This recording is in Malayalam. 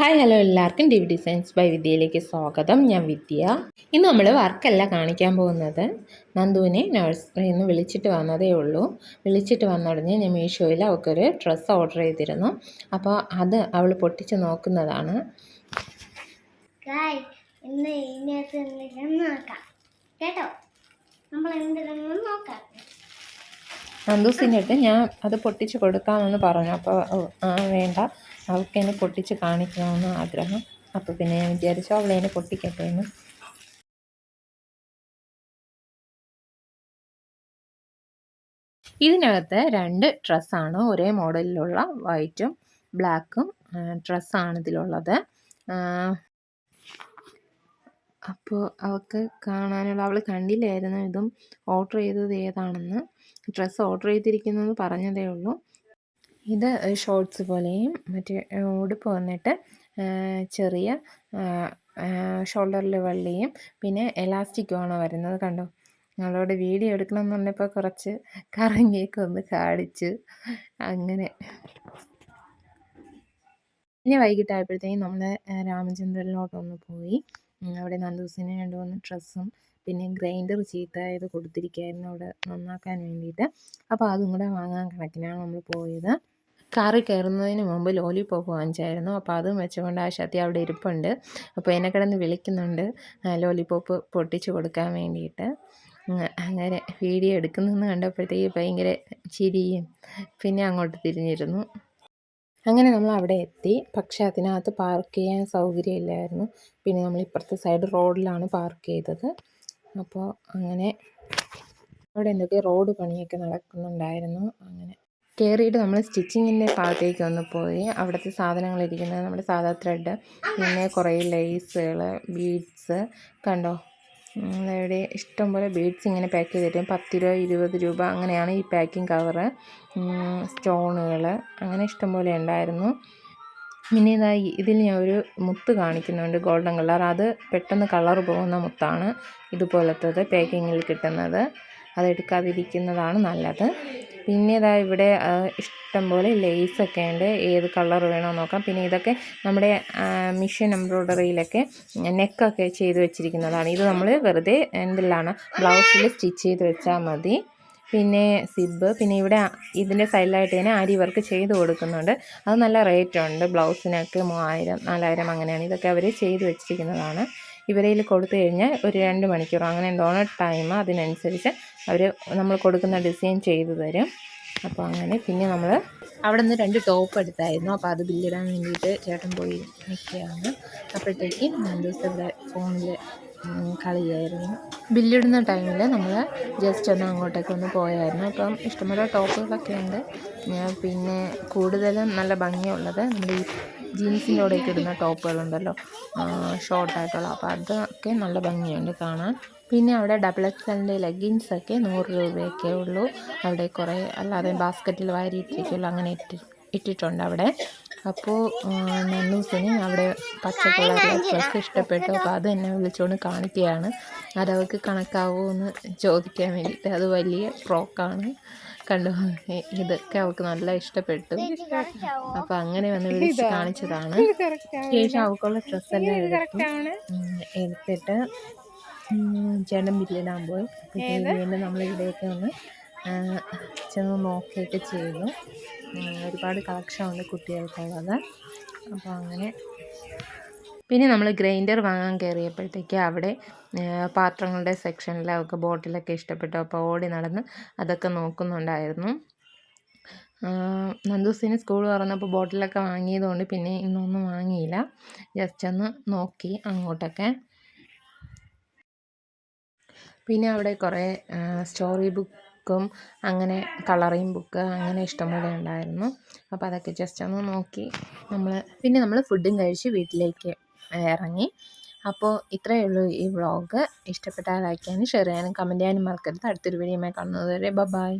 ഹായ് ഹലോ എല്ലാവർക്കും ഡി ഡിസൈൻസ് ബൈ വിദ്യയിലേക്ക് സ്വാഗതം. ഞാൻ വിദ്യ. ഇന്ന് നമ്മൾ വർക്കല്ല കാണിക്കാൻ പോകുന്നത്. നന്ദുവിനെ നഴ്സറിയിൽ നിന്ന് വിളിച്ചിട്ട് വന്നതേ ഉള്ളൂ. വിളിച്ചിട്ട് വന്ന ഉടനെ ഞാൻ മീഷോയിൽ അവൾക്കൊരു ഡ്രസ്സ് ഓർഡർ ചെയ്തിരുന്നു. അപ്പോൾ അത് അവൾ പൊട്ടിച്ച് നോക്കുന്നതാണ്. നോക്കാം. കേട്ടോ? നമ്മൾ എന്തിനൊന്നും നോക്കാം. അടുത്ത് ഞാൻ അത് പൊട്ടിച്ച് കൊടുക്കാമെന്ന് പറഞ്ഞു. അപ്പോൾ ആ വേണ്ട. അവൾക്ക് എന്നെ പൊട്ടിച്ച് കാണിക്കണമെന്ന് ആഗ്രഹം. അപ്പോൾ പിന്നെ ഞാൻ വിചാരിച്ചു അവളെ എന്നെ പൊട്ടിക്കട്ടെ എന്ന്. ഇതിനകത്ത് രണ്ട് ഡ്രസ്സാണ്. ഒരേ മോഡലിലുള്ള വൈറ്റും ബ്ലാക്കും ഡ്രസ്സാണ് ഇതിലുള്ളത്. അപ്പോൾ അവൾക്ക് കാണാനുള്ള അവൾ കണ്ടില്ലായിരുന്നു ഇതും ഓർഡർ ചെയ്തത് ഏതാണെന്ന്. ഡ്രസ്സ് ഓർഡർ ചെയ്തിരിക്കുന്നത് പറഞ്ഞതേ ഉള്ളൂ. ഇത് ഷോർട്സ് പോലെയും മറ്റേ ഉടുപ്പ് വന്നിട്ട് ചെറിയ ഷോൾഡറിൽ വള്ളിയും പിന്നെ എലാസ്റ്റിക്കുമാണ് വരുന്നത് കണ്ടോ? ഞങ്ങളോട് വീഡിയോ എടുക്കണം എന്ന് പറഞ്ഞപ്പോൾ കുറച്ച് കറങ്ങിയൊക്കെ ഒന്ന് കാണിച്ച്. അങ്ങനെ. പിന്നെ വൈകിട്ടായപ്പോഴത്തേക്കും നമ്മൾ രാമചന്ദ്രനിലോട്ടൊന്ന് പോയി. അവിടെ നന്ദൂസിന് രണ്ട് മൂന്ന് ഡ്രസ്സും പിന്നെ ഗ്രൈൻഡർ ചീത്തായത് കൊടുത്തിരിക്കുകയായിരുന്നു അവിടെ നന്നാക്കാൻ വേണ്ടിയിട്ട്. അപ്പോൾ അതും കൂടെ വാങ്ങാൻ കണക്കിനാണ് നമ്മൾ പോയത്. കാറിൽ കയറുന്നതിന് മുമ്പ് ലോലിപോപ്പ് വാങ്ങിച്ചായിരുന്നു. അപ്പോൾ അതും വെച്ചുകൊണ്ട് ആ അവിടെ ഇരിപ്പുണ്ട്. അപ്പോൾ എന്നെ കിടന്ന് വിളിക്കുന്നുണ്ട് ലോലിപോപ്പ് പൊട്ടിച്ച് കൊടുക്കാൻ വേണ്ടിയിട്ട്. അങ്ങനെ വീഡിയോ എടുക്കുന്നതെന്ന് കണ്ടപ്പോഴത്തേക്ക് ഭയങ്കര ചിരിയും പിന്നെ അങ്ങോട്ട് തിരിഞ്ഞിരുന്നു. അങ്ങനെ നമ്മൾ അവിടെ എത്തി. പക്ഷേ അതിനകത്ത് പാർക്ക് ചെയ്യാൻ സൗകര്യമില്ലായിരുന്നു. പിന്നെ നമ്മൾ ഇപ്പുറത്തെ സൈഡ് റോഡിലാണ് പാർക്ക് ചെയ്തത്. അപ്പോൾ അങ്ങനെ അവിടെ എന്തൊക്കെ റോഡ് പണിയൊക്കെ നടക്കുന്നുണ്ടായിരുന്നു. അങ്ങനെ കയറിയിട്ട് നമ്മൾ സ്റ്റിച്ചിങ്ങിന്റെ ഭാഗത്തേക്ക് ഒന്ന് പോയി. അവിടുത്തെ സാധനങ്ങൾ ഇരിക്കുന്നത് നമ്മുടെ സാധാ ത്രെഡ് പിന്നെ കുറേ ലേസുകൾ ബീഡ്സ് കണ്ടോ? ഇവിടെ ഇഷ്ടംപോലെ ബീഡ്സ് ഇങ്ങനെ പാക്ക് ചെയ്തിട്ട് പത്ത് രൂപ ഇരുപത് രൂപ അങ്ങനെയാണ് ഈ പാക്കിംഗ് കവറ് സ്റ്റോണുകൾ അങ്ങനെ ഇഷ്ടംപോലെ ഉണ്ടായിരുന്നു. പിന്നെ ഇതാ ഇതിൽ ഞാൻ ഒരു മുത്ത് കാണിക്കുന്നുണ്ട് ഗോൾഡൻ കളർ അത് പെട്ടെന്ന് കളർ പോകുന്ന മുത്താണ് ഇതുപോലത്തത് പാക്കിങ്ങിൽ കിട്ടുന്നത്. അതെടുക്കാതിരിക്കുന്നതാണ് നല്ലത്. പിന്നെ ഇതാ ഇവിടെ ഇഷ്ടംപോലെ ലേസൊക്കെ ഉണ്ട്. ഏത് കളർ വേണോ നോക്കാം. പിന്നെ ഇതൊക്കെ നമ്മുടെ മിഷൻ എംബ്രോയ്ഡറിയിലൊക്കെ നെക്കൊക്കെ ചെയ്ത് വെച്ചിരിക്കുന്നതാണ്. ഇത് നമ്മൾ വെറുതെ എന്തിലാണ് ബ്ലൗസിൽ സ്റ്റിച്ച് ചെയ്ത് വെച്ചാൽ മതി. പിന്നെ സിബ് പിന്നെ ഇവിടെ ഇതിന്റെ സൈഡിലായിട്ട് തന്നെ ആരി വർക്ക് ചെയ്ത് കൊടുക്കുന്നുണ്ട്. അത് നല്ല റേറ്റ് ഉണ്ട്. ബ്ലൗസിനൊക്കെ മൂവായിരം നാലായിരം അങ്ങനെയാണ്. ഇതൊക്കെ അവർ ചെയ്ത് വെച്ചിരിക്കുന്നതാണ്. ഇവരയിൽ കൊടുത്തു കഴിഞ്ഞാൽ ഒരു രണ്ട് മണിക്കൂർ അങ്ങനെ എന്തോണോ ടൈം അതിനനുസരിച്ച് അവർ നമ്മൾ കൊടുക്കുന്ന ഡിസൈൻ ചെയ്തു തരും. അപ്പോൾ അങ്ങനെ പിന്നെ നമ്മൾ അവിടെ നിന്ന് രണ്ട് ടോപ്പ് എടുത്തായിരുന്നു. അപ്പോൾ അത് ബില്ലിടാൻ വേണ്ടിയിട്ട് ചേട്ടൻ പോയി നിൽക്കുകയാണ് അപ്പോഴത്തേക്ക് ദിവസം ഇവിടെ ഫോണിൽ കളിയായിരുന്നു. ബില്ലിടുന്ന ടൈമിൽ നമ്മൾ ജസ്റ്റ് ഒന്ന് അങ്ങോട്ടേക്ക് ഒന്ന് പോയായിരുന്നു. അപ്പം ഇഷ്ടംപോലെ ടോപ്പുകളൊക്കെ ഉണ്ട്. പിന്നെ കൂടുതലും നല്ല ഭംഗിയുള്ളത് നമ്മുടെ ഈ ജീൻസിന്റെ കൂടെയൊക്കെ ഇടുന്ന ടോപ്പുകളുണ്ടല്ലോ. ഷോർട്ടായിട്ടുള്ള. അപ്പോൾ അതൊക്കെ നല്ല ഭംഗിയുണ്ട് കാണാൻ. പിന്നെ അവിടെ ഡബിൾ എക്സ് എന്റെ ലെഗിൻസൊക്കെ നൂറ് രൂപയൊക്കെ ഉള്ളൂ. അവിടെ കുറേ അല്ലാതെ ബാസ്ക്കറ്റിൽ വാരി വാരിയിട്ടിരിക്കുമല്ലോ അങ്ങനെ ഇട്ടി ഇട്ടിട്ടുണ്ട് അവിടെ. അപ്പോൾ നന്നൂസിന് അവിടെ പച്ച കളറിലെ ഡ്രസ്സ് ഇഷ്ടപ്പെട്ടു. അപ്പോൾ അത് എന്നെ വിളിച്ചുകൊണ്ട് കാണിക്കുകയാണ് അതവർക്ക് കണക്കാവുമോ എന്ന് ചോദിക്കാൻ വേണ്ടിയിട്ട് അത് വലിയ ഫ്രോക്കാണ്. കണ്ടു? ഇതൊക്കെ അവൾക്ക് നല്ല ഇഷ്ടപ്പെട്ടു. അപ്പോൾ അങ്ങനെ വന്ന് വിളിച്ച് കാണിച്ചതാണ്. ശേഷം അവൾക്കുള്ള ഡ്രസ്സെല്ലാം എടുത്തു. എടുത്തിട്ട് ചേട്ടൻ ബില്ലിടാൻ പോയി. വീണ്ടും ഇവിടെയൊക്കെ ഒന്ന് ചെന്ന് നോക്കുകയൊക്കെ ചെയ്തു. ഒരുപാട് കളക്ഷൻ ഉണ്ട് കുട്ടികൾക്കുള്ളത്. അപ്പോൾ അങ്ങനെ പിന്നെ നമ്മൾ ഗ്രൈൻഡർ വാങ്ങാൻ കയറിയപ്പോഴത്തേക്ക് അവിടെ പാത്രങ്ങളുടെ സെക്ഷനിലൊക്കെ ബോട്ടിലൊക്കെ ഇഷ്ടപ്പെട്ടു. അപ്പോൾ ഓടി നടന്ന് അതൊക്കെ നോക്കുന്നുണ്ടായിരുന്നു. നന്ദൂസിന് സ്കൂൾ തുറന്നപ്പോൾ ബോട്ടിലൊക്കെ വാങ്ങിയതുകൊണ്ട് പിന്നെ ഇന്നൊന്നും വാങ്ങിയില്ല. ജസ്റ്റ് ഒന്ന് നോക്കി അങ്ങോട്ടൊക്കെ. പിന്നെ അവിടെ കുറേ സ്റ്റോറി ബുക്കും അങ്ങനെ കളറിങ് ബുക്ക് അങ്ങനെ ഇഷ്ടംപോലെ ഉണ്ടായിരുന്നു. അപ്പോൾ അതൊക്കെ ജസ്റ്റ് ഒന്ന് നോക്കി നമ്മൾ പിന്നെ നമ്മൾ ഫുഡും കഴിച്ച് വീട്ടിലേക്ക് ഇറങ്ങി. അപ്പോൾ ഇത്രയേ ഉള്ളൂ ഈ വ്ളോഗ്. ഇഷ്ടപ്പെട്ടാൽ ലൈക്ക് ചെയ്യാനും ഷെയർ ചെയ്യാനും കമന്റ് ചെയ്യാനും മറക്കരുത്. അടുത്തൊരു വീഡിയോയുമായി കാണുന്നത് വരെ ബൈ